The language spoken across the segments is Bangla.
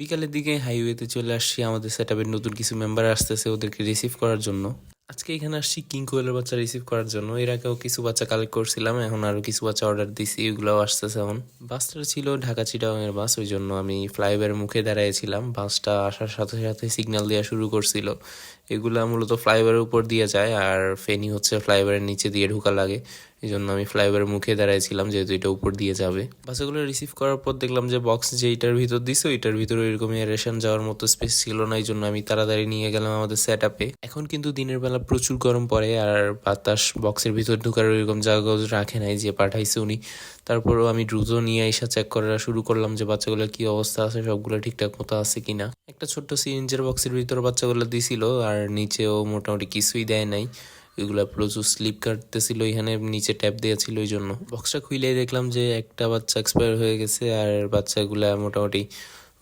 বিকালের দিকে হাইওয়েতে চলে আসছি, আমাদের সেট আপের নতুন কিছু মেম্বার আসতেছে, ওদেরকে রিসিভ করার জন্য। আজকে এখানে আসছি কিং কোয়েলের বাচ্চা রিসিভ করার জন্য। এর আগেও কিছু বাচ্চা কালেক্ট করছিলাম, এখন আরও কিছু বাচ্চা অর্ডার দিছি, এগুলোও আসতেছে এখন। বাসটা ছিল ঢাকা চিটাগাংয়ের বাস ওই জন্য আমি ফ্লাইওভারের মুখে দাঁড়িয়েছিলাম বাসটা আসার সাথে সাথে সিগন্যাল দেওয়া শুরু করছিল। এগুলা মূলত ফ্লাইওভারের উপর দিয়ে যায়, আর ফেনি হচ্ছে ফ্লাইওভারের নিচে দিয়ে ঢোকা লাগে। এই জন্য আমি ফ্লাইওভারের মুখে দাঁড়াইছিলাম, যেহেতু এটা উপর দিয়ে যাবে। বাচ্চাগুলো রিসিভ করার পর দেখলাম যে বক্স যে এটার ভিতর দিছে, ওইটার ভিতরে এরকম এয়ারেশন যাওয়ার মতো স্পেস ছিল না এই জন্য আমি তাড়াতাড়ি নিয়ে গেলাম আমাদের সেট আপে এখন কিন্তু দিনের বেলা প্রচুর গরম পড়ে, আর বাতাস বক্সের ভিতর ঢোকার ওইরকম জায়গা রাখে নাই যে পাঠাইছে উনি। তারপরও আমি দ্রুত নিয়ে এসে চেক করা শুরু করলাম যে বাচ্চাগুলোর কি অবস্থা আছে, সবগুলো ঠিকঠাক মতো আছে কিনা। একটা ছোট্ট সিরিঞ্জের বক্সের ভিতর বাচ্চাগুলো দিছিল, আর নিচেও মোটামুটি কিছুই দেয় নাই। এগুলা প্রচুর স্লিপ কাটতেছিল, এখানে নিচে ট্যাপ দেওয়া ছিল ওই জন্য। বক্সটা খুইলেই দেখলাম যে একটা বাচ্চা এক্সপায়ার হয়ে গেছে আর বাচ্চাগুলা মোটামুটি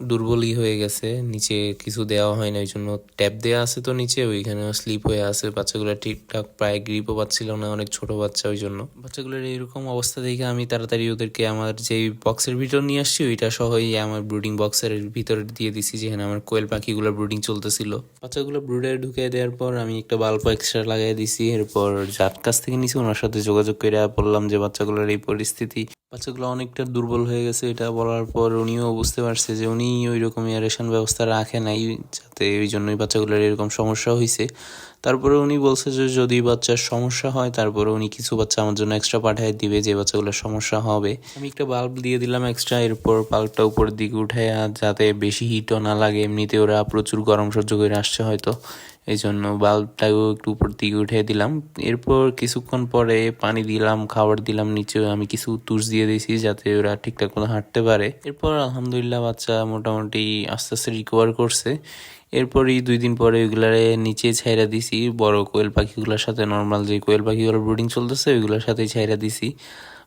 দুর্বলই হয়ে গেছে, নিচে কিছু দেওয়া হয় না ওই জন্য ট্যাপ দেওয়া আছে তো নিচে ওইখানে স্লিপ হয়ে আছে, বাচ্চাগুলো ঠিকঠাক প্রায় গ্রিপও পাচ্ছিল না, অনেক ছোট বাচ্চা ওই জন্য বাচ্চাগুলোর এইরকম অবস্থা দেখে আমি তাড়াতাড়ি ওদেরকে আমার যে বক্সের ভিতর নিয়ে আসছি, ওইটা সহই আমার ব্রুডিং বক্সের ভিতরে দিয়ে দিছি, যেখানে আমার কোয়েল পাখিগুলো ব্রুডিং চলতেছিল। বাচ্চাগুলো ব্রুডে ঢুকে দেওয়ার পর আমি একটা বাল্ব এক্সট্রা লাগাই দিছি, এরপর যার কাছ থেকে নিছি, ওনার সাথে যোগাযোগ করে বললাম যে বাচ্চাগুলোর এই পরিস্থিতি বাচ্চাগুলো অনেকটা দুর্বল হয়ে গেছে, এটা বলার পর উনিও বুঝতে পারছে যে উনি ওই রকম এয়ারেশন ব্যবস্থা রাখে নাই, যাতে ওই জন্যই বাচ্চাগুলোর এরকম সমস্যা হয়েছে তারপরে উনি বলছে যে যদি বাচ্চার সমস্যা হয়, তারপরে উনি কিছু বাচ্চা আমার জন্য এক্সট্রা পাঠিয়ে দিবে যে বাচ্চাগুলোর সমস্যা হবে। আমি একটা বাল্ব দিয়ে দিলাম এক্সট্রা এরপর বাল্বটা উপর দিকে উঠে যাতে বেশি হিটও না লাগে, এমনিতে ওরা প্রচুর গরম সহ্য করে আসছে হয়তো। এই জন্য বাল্বটাও একটু উপর দিকে উঠে দিলাম। এরপর কিছুক্ষণ পরে পানি দিলাম, খাবার দিলাম, নিচে আমি কিছু তুষ দিয়ে দিয়েছি যাতে ওরা ঠিকঠাক মতো হাঁটতে পারে। এরপর আলহামদুলিল্লাহ বাচ্চা মোটামুটি আস্তে আস্তে রিকভার করছে। এরপরই দুই দিন পরে ওইগুলারে নিচে ছাইরা দিছি। বড় কোয়েল পাখিগুলোর সাথে নর্মাল যে কোয়েল পাখিগুলোর ব্রুডিং চলতেছে, ওইগুলোর সাথেই ছাইরা দিছি।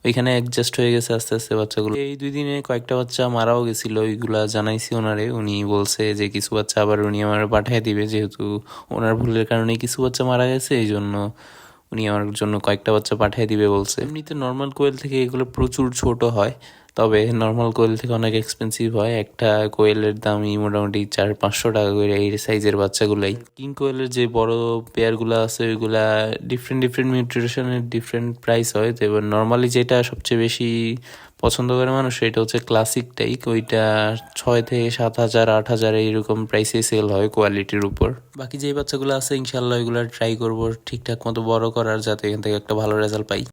ওইখানে অ্যাডজাস্ট হয়ে গেছে আস্তে আস্তে বাচ্চাগুলো। এই দুই দিনে কয়েকটা বাচ্চা মারাও গেছিল, ওইগুলা জানাইছি ওনারে। উনি বলছে যে কিছু বাচ্চা আবার উনি আমার পাঠিয়ে দিবে, যেহেতু ওনার ভুলের কারণে কিছু বাচ্চা মারা গেছে, এই জন্য উনি আমার জন্য কয়েকটা বাচ্চা পাঠিয়ে দিবে বলছে। এমনিতে নর্মাল কোয়েল থেকে এগুলো প্রচুর ছোট হয়। তবে নর্মাল কোয়েল থেকে অনেক এক্সপেন্সিভ হয়। একটা কোয়েলের দামই মোটামুটি চার পাঁচশো টাকা করে এই সাইজের বাচ্চাগুলাই। কিং কোয়েলের যে বড় পেয়ারগুলো আছে, ওইগুলা ডিফারেন্ট ডিফারেন্ট নিউট্রিশনের ডিফারেন্ট প্রাইস হয়। তো এবার নর্মালি যেটা সবচেয়ে বেশি পছন্দ করে মানুষ, সেটা হচ্ছে ক্লাসিকটাই ওইটা ছয় থেকে সাত হাজার, আট হাজার এইরকম প্রাইসে সেল হয় কোয়ালিটির উপর। বাকি যে বাচ্চাগুলো আছে ইনশাল্লাহ ওইগুলো ট্রাই করব ঠিকঠাক মতো বড় করার, যাতে এখান থেকে একটা ভালো রেজাল্ট পাই।